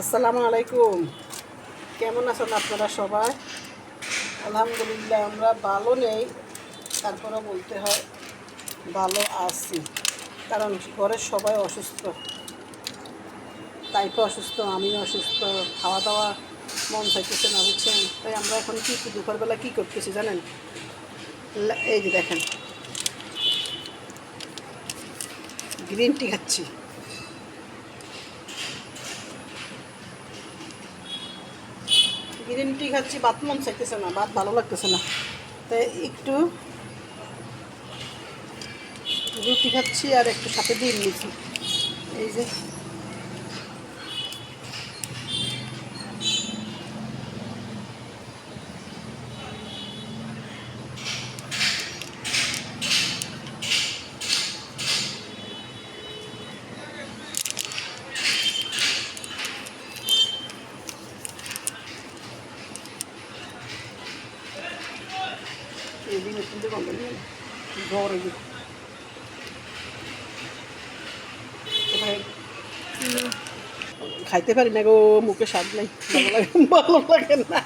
আসসালামু আলাইকুম। কেমন আছেন আপনারা সবাই? আলহামদুলিল্লাহ, আমরা ভালো নেই। তারপরে বলতে হয়, ভালো আছি। কারণ ঘরের সবাই অসুস্থ। তাইপা অসুস্থ আমি অসুস্থ। খাওয়া দাওয়া মন চাইতেছে না, বুঝছেন? তাই আমরা এখন কি দুপুরবেলা কী করতেছি জানেন? এই যে দেখেন। গ্রিন টি খাচ্ছি। গ্রিন টি খাচ্ছি ভাত মন চাইতেছে না ভাত ভালো লাগতেছে না। তাই একটু রুটি খাচ্ছি আর একটু সাথে দিয়ে নিচ্ছি। এই যে খাইতে পারি না গো মুখে স্বাদ নাই। ভালো লাগে না।